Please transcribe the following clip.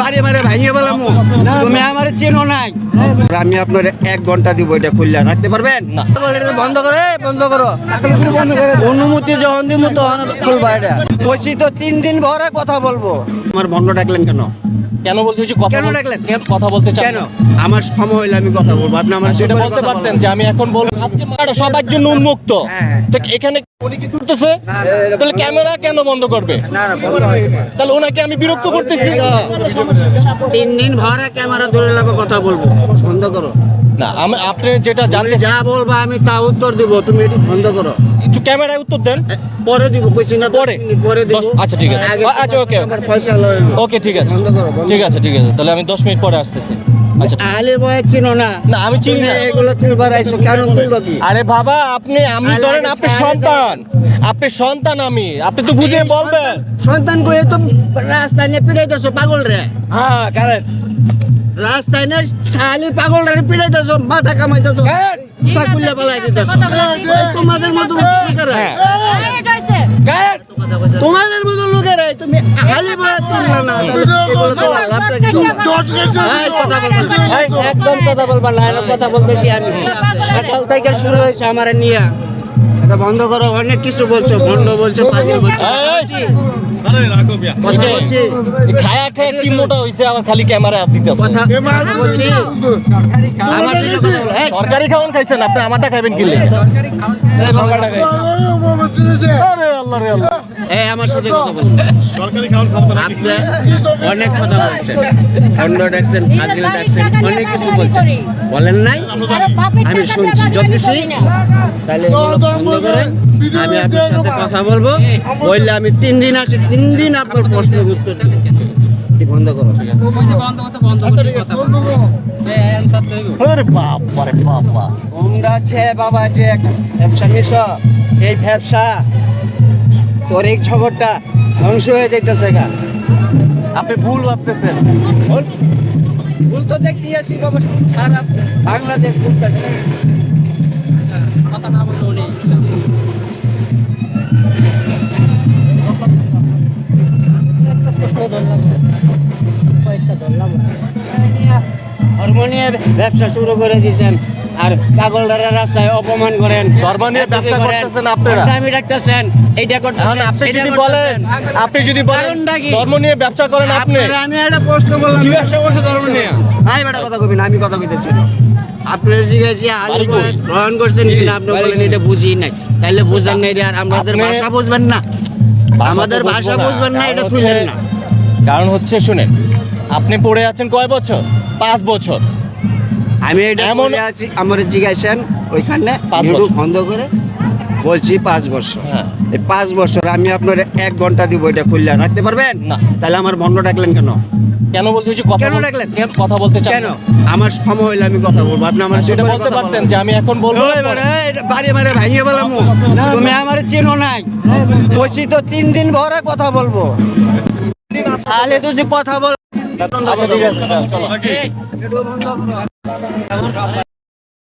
বাড়ি মারে ভাঙিয়ে বললাম তুমি আমার চেনো নাই। আমি আপনার এক ঘণ্টা দিব এটা খুললে। রাখতে পারবেন? বন্ধ করো বন্ধ করো। অনুমতি যখন দিব তখন খুলবা এটা। বলছি তো তিন দিন ভরে কথা বলব। আমার বন্ধ ডাকলেন কেন? কেন বলতে হচ্ছে কথা কেন ডাকলেন? কেন কথা বলতে চান কেন? আমার সময় হইলে আমি কথা বলব। আপনি আমার সেটা বলতে পারতেন যে আমি এখন বলব। আজকে মারা সবার জন্য উন্মুক্ত। হ্যাঁ। তো এখানে উনি কি তুলতেছে তাহলে ক্যামেরা কেন বন্ধ করবে? না না তাহলে ওনাকে আমি বিরক্ত করতেছি। তিন দিন ভরে ক্যামেরা ধরে লাগবে কথা বলব। না আমি আপনি যেটা জানতে যা বলবা আমি তা উত্তর দিব তুমি এটি বন্ধ করো। একটু ক্যামেরায় উত্তর দেন। পরে দিব কইছি না পরে? পরে দিব। দশ- আচ্ছা, ঠিক আছে। আচ্ছা, okay. আমার ওকে ঠিক আছে। বন্ধ করো, ঠিক আছে ঠিক আছে। তাহলে আমি দশ মিনিট পরে আসতেছি। আচ্ছা আলে বয়ে চিনো না। না আমি চিনি না। এগুলো তুলবার আইছো কেন কি? আরে বাবা আপনি আমি আরে ধরেন আপনি সন্তান। আপনি সন্তান আমি। আপনি তো বুঝে বলবেন। সন্তান কই তো রাস্তায় নিয়ে পিড়াইতেছো পাগল রে। হ্যাঁ রাস্তায় শালি পাগল রে পিড়াইতেছো মাথা কামাইতেছো সাকুল্লা পালাই দিতেছো। তোমাদের মতো লোকেরা তোমাদের মতো লোকেরা তুমি আলে বয়ে তুললা না না। একদম কথা বলবা না কথা বলতেছি আমি। সকাল থেকে শুরু হয়েছে আমার নিয়া। এটা বন্ধ করো অনেক কিছু বলছো বন্ধ বলছো পাগল বলছো। এই! কথা বলছি। খায়া খায়া কি মোটা হইছে? আবার খালি ক্যামেরা হাত দিতেছে কথা বলছি। আমার দিকে কথা বলো। এই, সরকারি খাওয়ান খাইছেন আপনি আমারটা এই, সরকারটা খাই আরে আল্লাহ রে আল্লাহ। এই আমার সাথে কথা বলুন আপনি অনেক কথা বলছেন। খন্ড ডাকছেন ফাজিল ডাকছেন অনেক কিছু বলছেন। বলেন নাই? আমি শুনছি। জ্যোতিষী তাহলে বন্ধ করে আমি আপনার সাথে কথা বলব। বললে আমি তিন দিন আসি তিন দিন আপনার প্রশ্নের উত্তর বন্ধ করো? বাবা রে বাবা বাবা যে একটা ব্যবসা মিশ এই ব্যবসা তরিক ঝগড়টা ধ্বংস হয়ে যাইতেছে গা। আপনি ভুল ভাবতেছেন। ভুল? ভুল তো দেখতে আসি বাবা সারা বাংলাদেশ ঘুরতেছে। ধর্ম নিয়ে ব্যবসা শুরু করে দিয়েছেন। আর পাগলদারের রাস্তায় অপমান করেন। ধর্ম নিয়ে ব্যবসা করতেছেন আপনারা। আমি ডাকতেছেন। এইটা করতেছেন। আপনি যদি বলেন আপনি যদি বলেন ধর্ম নিয়ে ব্যবসা করেন আপনি। আমি একটা প্রশ্ন করলাম। কি ব্যবসা করছে ধর্ম নিয়ে আই বেটা কথা কবি না আমি কথা কইতেছি। আপনার জিজ্ঞাসি আলী? গ্রহণ করছেন কিনা আপনি বলেন এটা বুঝি নাই। তাইলে বুঝেন না এটা আর আমাদের ভাষা বুঝবেন না। আমাদের ভাষা বুঝবেন না কারণ এটা হচ্ছে- তুললেন না। কারণ হচ্ছে শুনেন আপনি পড়ে আছেন কয় বছর? পাঁচ বছর। আমি এটা এমন- আছি আমার জিজ্ঞাসেন ওইখানে পাঁচ ইউটিউব বছর। বন্ধ করে বলছি পাঁচ বছর। হ্যাঁ। এই পাঁচ বছর আমি আপনার এক ঘণ্টা দিব এটা খুললে রাখতে পারবেন? না। তাহলে আমার বন্ধ ডাকলেন কেন? কেন বলতে হচ্ছে কথা কেন ডাকলেন? কেন কথা বলতে চান? কেন? আমার সময় হইলে আমি কথা বলব। আপনি আমার সেটা বলতে পারতেন যে আমি এখন বলব বাড়ি মারে ভাঙিয়ে বললাম তুমি আমার চেনো নাই। বলছি তো তিন দিন ভরে কথা বলব। তাহলে তুই কথা বল আচ্ছা ঠিক আছে। চলো। বন্ধ করো।